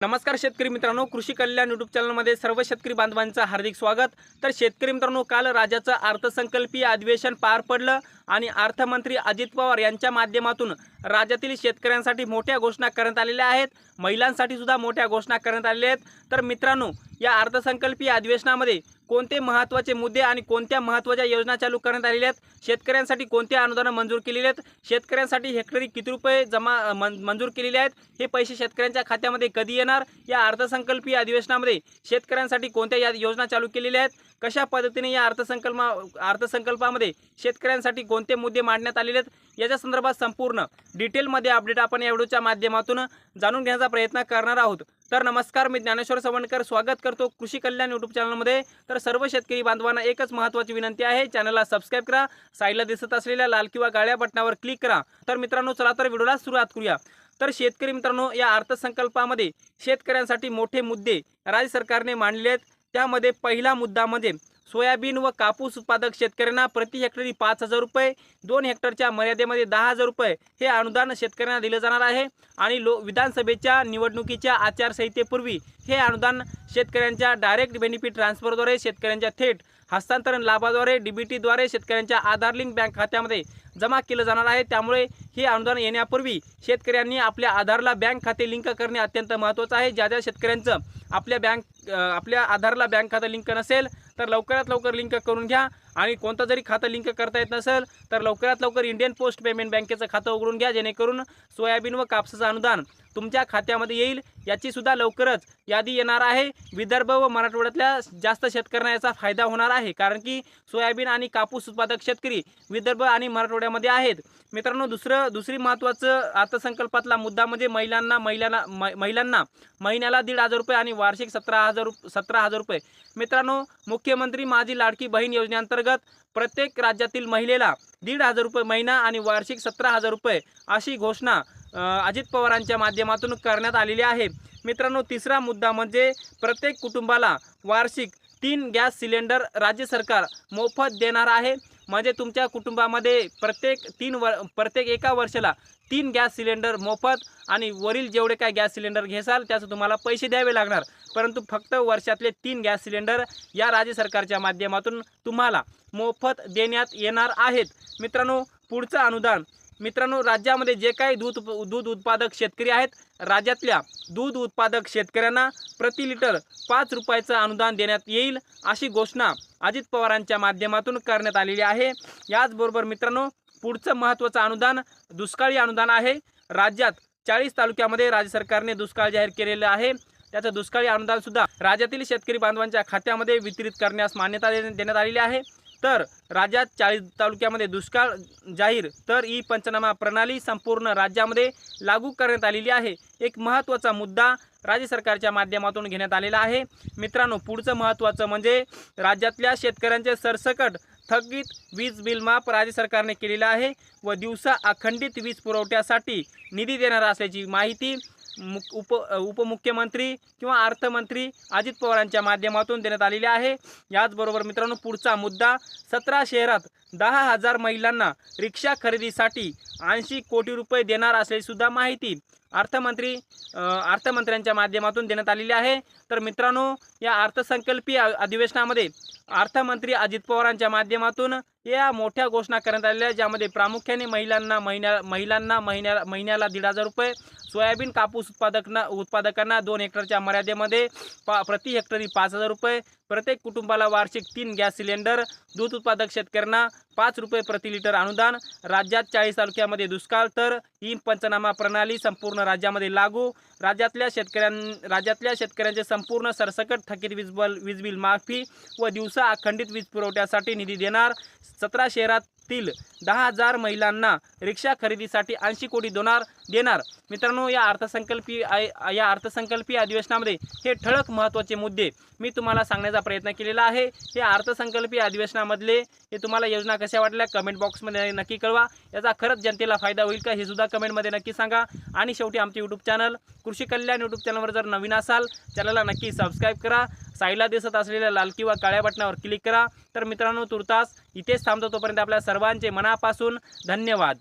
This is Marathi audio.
नमस्कार शेतकरी मित्रांनो कृषी कल्याण युट्यूब चॅनलमध्ये सर्व शेतकरी बांधवांचं हार्दिक स्वागत. तर शेतकरी मित्रांनो काल राज्याचं अर्थसंकल्पीय अधिवेशन पार पडलं. आणि अर्थमंत्री अजित पवार यांच्या माध्यमातून राज्यातील शेतकऱ्यांसाठी मोठ्या घोषणा करण्यात आलेल्या आहेत. महिलांसाठी सुद्धा मोठ्या घोषणा करण्यात आलेल्या आहेत. तर मित्रांनो या अर्थसंकल्पीय अधिवेशनामध्ये कोणते महत्त्वाचे मुद्दे आणि कोणत्या महत्त्वाच्या योजना चालू करण्यात आलेल्या आहेत? शेतकऱ्यांसाठी कोणते अनुदानं मंजूर केलेली आहेत? शेतकऱ्यांसाठी हेक्टरी किती रुपये जमा मंजूर केलेले आहेत? हे पैसे शेतकऱ्यांच्या खात्यामध्ये कधी येणार? या अर्थसंकल्पीय अधिवेशनामध्ये शेतकऱ्यांसाठी कोणत्या या योजना चालू केलेल्या आहेत? कशा पद्धतीने या अर्थसंकल्पा अर्थसंकल्पामध्ये शेतकऱ्यांसाठी कोण कोणते मुद्दे मांडण्यात आलेले आहेत याच्या संदर्भात संपूर्ण डिटेलमध्ये अपडेट आपण या व्हिडिओच्या माध्यमातून जाणून घेण्याचा प्रयत्न करणार आहोत. तर नमस्कार मी ज्ञानेश्वर सवणकर स्वागत करतो कृषी कल्याण यूट्यूब चॅनलमध्ये तर सर्व शेतकरी बांधवांना एकच महत्त्वाची विनंती आहे चॅनलला सबस्क्राईब करा. साईडला दिसत असलेल्या लाल किंवा गाळ्या बटनावर क्लिक करा. तर मित्रांनो चला तर व्हिडिओला सुरुवात करूया. तर शेतकरी मित्रांनो या अर्थसंकल्पामध्ये शेतकऱ्यांसाठी मोठे मुद्दे राज्य सरकारने मांडले आहेत. त्यामध्ये पहिला मुद्दा म्हणजे सोयाबीन व कापूस उत्पादक शेतकऱ्यांना प्रति हेक्टरी पाच हजार रुपये दोन हेक्टरच्या मर्यादेमध्ये दहा हजार रुपये हे अनुदान शेतकऱ्यांना दिलं जाणार आहे. आणि लो विधानसभेच्या निवडणुकीच्या आचारसंहितेपूर्वी हे अनुदान शेतकऱ्यांच्या डायरेक्ट बेनिफिट ट्रान्सफरद्वारे शेतकऱ्यांच्या थेट हस्तांतरण लाभाद्वारे डी बी टीद्वारे शेतकऱ्यांच्या आधार लिंक बँक खात्यामध्ये जमा केलं जाणार आहे. त्यामुळे हे अनुदान येण्यापूर्वी शेतकऱ्यांनी आपल्या आधारला बँक खाते लिंक करणे अत्यंत महत्त्वाचं आहे. ज्या ज्या शेतकऱ्यांचं आपल्या बँक आपल्या आधारला बँक खातं लिंक नसेल तर लवकरात लवकर लिंक करून घ्या. आणि कोणतं जरी खातं लिंक करता येत नसेल तर लवकरात लवकर इंडियन पोस्ट पेमेंट बँकेचं खातं उघडून घ्या जेणेकरून सोयाबीन व कापसाचं अनुदान तुमच्या खात्यामध्ये येईल याची सुद्धा लवकरच यादी येणार आहे. विदर्भ व मराठवाड्यातल्या जास्त शेतकऱ्यांना याचा फायदा होणार आहे कारण की सोयाबीन आणि कापूस उत्पादक शेतकरी विदर्भ आणि मराठवाड्यामध्ये आहेत. मित्रांनो दुसरं दुसरी महत्त्वाचं अर्थसंकल्पातला मुद्दा म्हणजे महिलांना महिलांना महिलांना महिन्याला दीड हजार रुपये आणि वार्षिक सतरा हजार रुप सतरा हजार रुपये. मित्रांनो मुख्यमंत्री माझी लाडकी बहीण योजनेअंतर्गत प्रत्येक राज्यातील महिलेला दीड हजार रुपये महिना आणि वार्षिक सतरा हजार रुपये अशी घोषणा अजित पवारांच्या माध्यमातून करण्यात आलेली आहे. मित्रांनो तिसरा मुद्दा म्हणजे प्रत्येक कुटुंबाला वार्षिक तीन गॅस सिलेंडर राज्य सरकार मोफत देणार आहे. म्हणजे तुमच्या कुटुंबामध्ये प्रत्येक तीन वर प्रत्येक एका वर्षाला तीन गॅस सिलेंडर मोफत आणि वरील जेवढे काय गॅस सिलेंडर घेसाल त्याचं तुम्हाला पैसे द्यावे लागणार. परंतु फक्त वर्षातले तीन गॅस सिलेंडर या राज्य सरकारच्या माध्यमातून तुम्हाला मोफत देण्यात येणार आहेत. मित्रांनो पुढचं अनुदान मित्रांनो राज्यामध्ये जे काही दूध उप- दूध उत्पादक शेतकरी आहेत राज्यातल्या दूध उत्पादक शेतकऱ्यांना प्रति लिटर पाच रुपयाचं अनुदान देण्यात येईल अशी घोषणा अजित पवारांच्या माध्यमातून करण्यात आलेली आहे. याचबरोबर मित्रांनो पुढचं महत्त्वाचं अनुदान दुष्काळी अनुदान आहे. राज्यात चाळीस तालुक्यामध्ये राज्य सरकारने दुष्काळ जाहीर केलेलं आहे. त्याचं दुष्काळी अनुदानसुद्धा राज्यातील शेतकरी बांधवांच्या खात्यामध्ये वितरित करण्यास मान्यता देण्यात आलेली आहे. तर राज्यात चाळीस तालुक्यामध्ये दुष्काळ जाहीर. तर ई पंचनामा प्रणाली संपूर्ण राज्यामध्ये लागू करण्यात आलेली आहे. एक महत्त्वाचा मुद्दा राज्य सरकारच्या माध्यमातून घेण्यात आलेला आहे. मित्रांनो पुढचं महत्त्वाचं म्हणजे राज्यातल्या शेतकऱ्यांचे सरसकट थकीत वीज बिल माफ राज्य सरकारने केलेलं आहे व दिवसा अखंडित वीज पुरवठ्यासाठी निधी देणार असल्याची माहिती मुक उप उपमुख्यमंत्री किंवा अर्थमंत्री अजित पवारांच्या माध्यमातून देण्यात आलेली आहे. याचबरोबर मित्रांनो पुढचा मुद्दा सतरा शहरात दहा हजार महिलांना रिक्षा खरेदीसाठी ऐंशी कोटी रुपये देणार असल्याची सुद्धा माहिती अर्थमंत्री अर्थमंत्र्यांच्या माध्यमातून देण्यात आलेली आहे. तर मित्रांनो या अर्थसंकल्पीय अधिवेशनामध्ये अर्थमंत्री अजित पवारांच्या माध्यमातून या मोठ्या घोषणा करण्यात आलेल्या ज्यामध्ये प्रामुख्याने महिलांना महिन्या महिलांना महिन्या महिन्याला दीड हजार रुपये सोयाबीन कापूस उत्पादकना उत्पादकांना दोन हेक्टरच्या मर्यादेमध्ये पा प्रति हेक्टरी पाच हजार रुपये प्रत्येक कुटुंबाला वार्षिक तीन गॅस सिलेंडर दूध उत्पादक शेतकऱ्यांना पाच रुपये प्रति लिटर अनुदान राज्यात चाळीस तालुक्यामध्ये दुष्काळ तर ही पंचनामा प्रणाली संपूर्ण राज्यामध्ये लागू राज्यातल्या शेतकऱ्यां राज्यातल्या शेतकऱ्यांचे संपूर्ण सरसकट थकीत वीज बल वीज बिल माफी व दिवसा अखंडित वीज पुरवठ्यासाठी निधी देणार सतरा शहरातील दहा हजार महिलांना रिक्षा खरेदीसाठी ऐंशी कोटी दोनार देणार. मित्रांनो या अर्थसंकल्पीय आय- या अर्थसंकल्पीय अधिवेशनामध्ये हे ठळक महत्त्वाचे मुद्दे मी तुम्हाला सांगण्याचा प्रयत्न केलेला आहे. हे अर्थसंकल्पीय अधिवेशनामधले हे तुम्हाला योजना कशा वाटल्या कमेंट बॉक्समध्ये नक्की कळवा. याचा खरंच जनतेला फायदा होईल का हे सुद्धा कमेंटमध्ये नक्की सांगा. आणि शेवटी आमचे यूट्यूब चॅनल कृषी कल्याण यूट्यूब चॅनलवर जर नवीन असाल चॅनलला नक्की सबस्क्राईब करा. साईडला दिसत असलेल्या लाल किंवा काळ्या बटनावर क्लिक करा. तर मित्रांनो तुर्तास इथेच थांबतो तोपर्यंत आपल्या सर्वांचे मनापासून धन्यवाद.